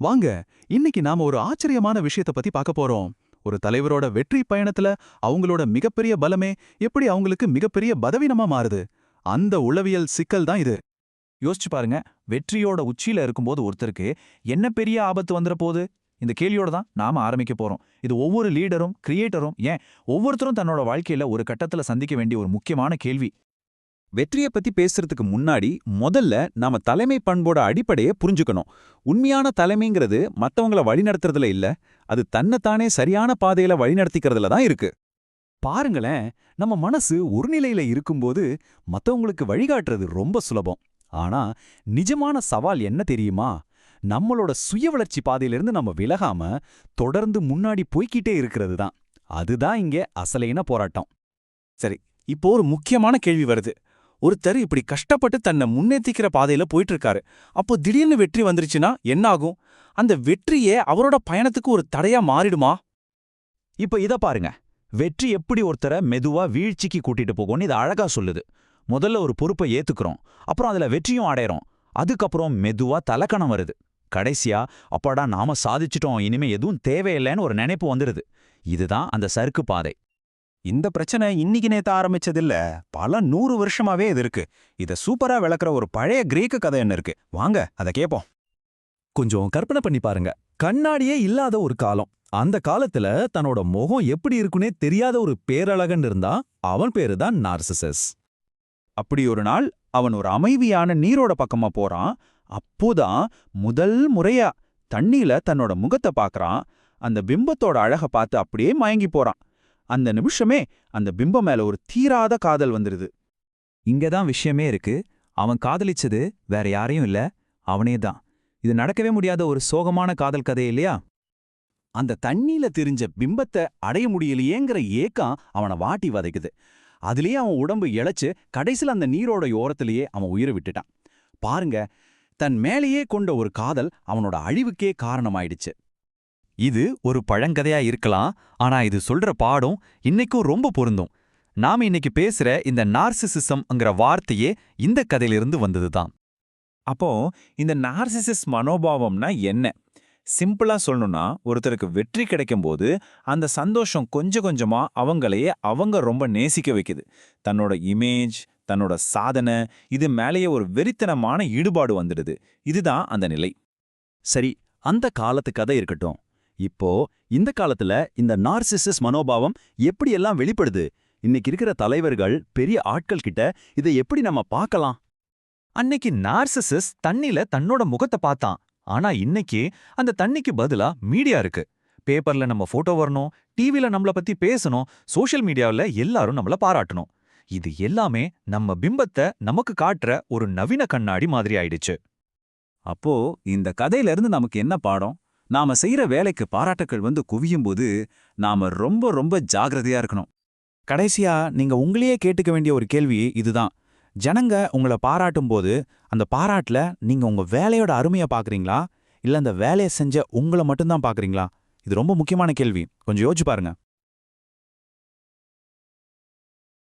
வாங்க இன்னைக்கு நாம ஒரு ஆச்சரியமான விஷயத்த பத்தி பார்க்க போறோம். ஒரு தலைவரோட வெற்றி பயணத்துல அவங்களோட மிகப்பெரிய பலமே எப்படி அவங்களுக்கு மிகப்பெரிய பதவீனமா மாறுது? அந்த உளவியல் சிக்கல் தான் இது. யோசிச்சு பாருங்க வெற்றியோட உச்சியில இருக்கும்போது ஒருத்தருக்கு என்ன பெரிய ஆபத்து வந்துற போது? இந்த கேள்வியோட தான் நாம ஆரம்பிக்க போறோம். இது ஒவ்வொரு லீடரும் கிரியேட்டரும் ஏன்? ஒவ்வொருத்தரும் தன்னோட வாழ்க்கையில ஒரு கட்டத்துல சந்திக்க வேண்டிய ஒரு முக்கியமான கேள்வி. வெற்றியை பத்தி பேசுறதுக்கு முன்னாடி முதல்ல நாம தலைமை பண்போட அடிப்படையை புரிஞ்சுக்கணும். உண்மையான தலைமைங்கிறது மத்தவங்கள வழிநடத்துறதுல இல்ல அது தன்னைத்தானே சரியான பாதையில வழிநடத்திக்கிறதுல தான் இருக்கு. பாருங்களேன் நம்ம மனசு ஒரு நிலையில இருக்கும்போது மத்தவங்களுக்கு வழிகாட்டுறது ரொம்ப சுலபம். ஆனா நிஜமான சவால் என்ன தெரியுமா? நம்மளோட சுய வளர்ச்சி பாதையிலிருந்து நம்ம விலகாம தொடர்ந்து முன்னாடி போய்க்கிட்டே இருக்கிறது தான். அதுதான் இங்கே அசலைன போராட்டம். சரி இப்போ ஒரு முக்கியமான கேள்வி வருது. ஒருத்தர் இப்படி கஷ்டப்பட்டு தன்னை முன்னேத்திக்கிற பாதையில போயிட்டு இருக்காரு அப்போ திடீர்னு வெற்றி வந்துருச்சுன்னா என்ன ஆகும் அந்த வெற்றியே அவரோட பயணத்துக்கு ஒரு தடையா மாறிடுமா? இப்ப இத பாருங்க. வெற்றி எப்படி ஒருத்தரை மெதுவா வீழ்ச்சிக்கு கூட்டிட்டு போகும்னு இது அழகா சொல்லுது. முதல்ல ஒரு பொறுப்பை ஏத்துக்கிறோம். அப்புறம் அதுல வெற்றியும் அடையறோம். அதுக்கப்புறம் மெதுவா தலக்கணம் வருது. கடைசியா அப்பாடா நாம சாதிச்சிட்டோம். இனிமே எதுவும் தேவையில்லைன்னு ஒரு நினைப்பு வந்துடுது. இதுதான் அந்த சறுக்கு பாதை. இந்த பிரச்சனை இன்னைக்கு நேத்து ஆரம்பிச்சதில்ல. பல நூறு வருஷமாவே இது இருக்கு. இத சூப்பரா விளக்குற ஒரு பழைய கிரேக்க கதை என்ன இருக்கு. வாங்க அதை கேப்போம். கொஞ்சம் கற்பனை பண்ணி பாருங்க. கண்ணாடியே இல்லாத ஒரு காலம். அந்த காலத்துல தன்னோட முகம் எப்படி இருக்குன்னே தெரியாத ஒரு பேரழகன் இருந்தா அவன் பேரு தான் நார்சிசஸ். அப்படி ஒரு நாள் அவன் ஒரு அமைதியான நீரோட பக்கமா போறான். அப்போதான் முதல் முறையா தண்ணியில தன்னோட முகத்தை பார்க்கறான் அந்த பிம்பத்தோட அழக பார்த்து அப்படியே மயங்கி போறான். அந்த நிமிஷமே அந்த பிம்பம் மேல ஒரு தீராத காதல் வந்துருது. இங்க தான் விஷயமே இருக்கு. அவன் காதலிச்சது வேற யாரையும் இல்ல. அவனே தான் இது நடக்கவே முடியாத ஒரு சோகமான காதல் கதை இல்லையா? அந்த தண்ணியில தெரிஞ்ச பிம்பத்தை அடைய முடியலையேங்கிற ஏக்கம் அவனை வாட்டி வதைக்குது. அதுலயே அவன் உடம்பு இழைச்சு கடைசியில் அந்த நீரோட ஓரத்திலேயே அவன் உயிரை விட்டுட்டான். பாருங்க தன் மேலேயே கொண்ட ஒரு காதல் அவனோட அழிவுக்கே காரணமாயிடுச்சு. இது ஒரு பழங்கதையா இருக்கலாம் ஆனா இது சொல்ற பாடம் இன்னைக்கும் ரொம்ப பொருந்தும். நாம இன்னைக்கு பேசுற இந்த நார்சிசிசம்ங்கிற வார்த்தையே இந்த கதையிலிருந்து வந்ததுதான். அப்போ இந்த நார்சிசிஸ் மனோபாவம்னா என்ன? சிம்பிளா சொல்லணும்னா ஒருத்தருக்கு வெற்றி கிடைக்கும்போது அந்த சந்தோஷம் கொஞ்சம் கொஞ்சமா அவங்களையே அவங்க ரொம்ப நேசிக்க வைக்குது. தன்னோட இமேஜ் தன்னோட சாதனை இது மேலேயே ஒரு வெறித்தனமான ஈடுபாடு வந்துடுது. இதுதான் அந்த நிலை. சரி அந்த காலத்து கதை இருக்கட்டும். இப்போ இந்த காலத்துல இந்த நார்சிசஸ் மனோபாவம் எப்படியெல்லாம் வெளிப்படுது? இன்னைக்கு இருக்கிற தலைவர்கள் பெரிய ஆட்கள் கிட்ட இதை எப்படி நம்ம பார்க்கலாம்? அன்னைக்கு நார்சிசஸ் தண்ணில தன்னோட முகத்தை பார்த்தான். ஆனா இன்னைக்கு அந்த தண்ணிக்கு பதிலா மீடியா இருக்கு. பேப்பர்ல நம்ம போட்டோ வரணும் டிவில நம்மள பத்தி பேசணும் சோஷியல் மீடியாவுல எல்லாரும் நம்மள பாராட்டணும். இது எல்லாமே நம்ம பிம்பத்தை நமக்கு காட்டுற ஒரு நவீன கண்ணாடி மாதிரி ஆயிடுச்சு. அப்போ இந்த கதையில இருந்து நமக்கு என்ன பாடம்? நாம செய்யற வேலைக்கு பாராட்டுக்கள் வந்து குவியும்போது நாம ரொம்ப ரொம்ப ஜாகிரதையா இருக்கணும். கடைசியா நீங்க உங்களையே கேட்டுக்க வேண்டிய ஒரு கேள்வி இதுதான். ஜனங்க உங்களை பாராட்டும் போது அந்த பாராட்டுல நீங்க உங்க வேலையோட அருமையை பாக்குறீங்களா? இல்ல அந்த வேலையை செஞ்ச உங்களை மட்டும்தான் பாக்குறீங்களா? இது ரொம்ப முக்கியமான கேள்வி. கொஞ்சம் யோசிச்சு பாருங்க.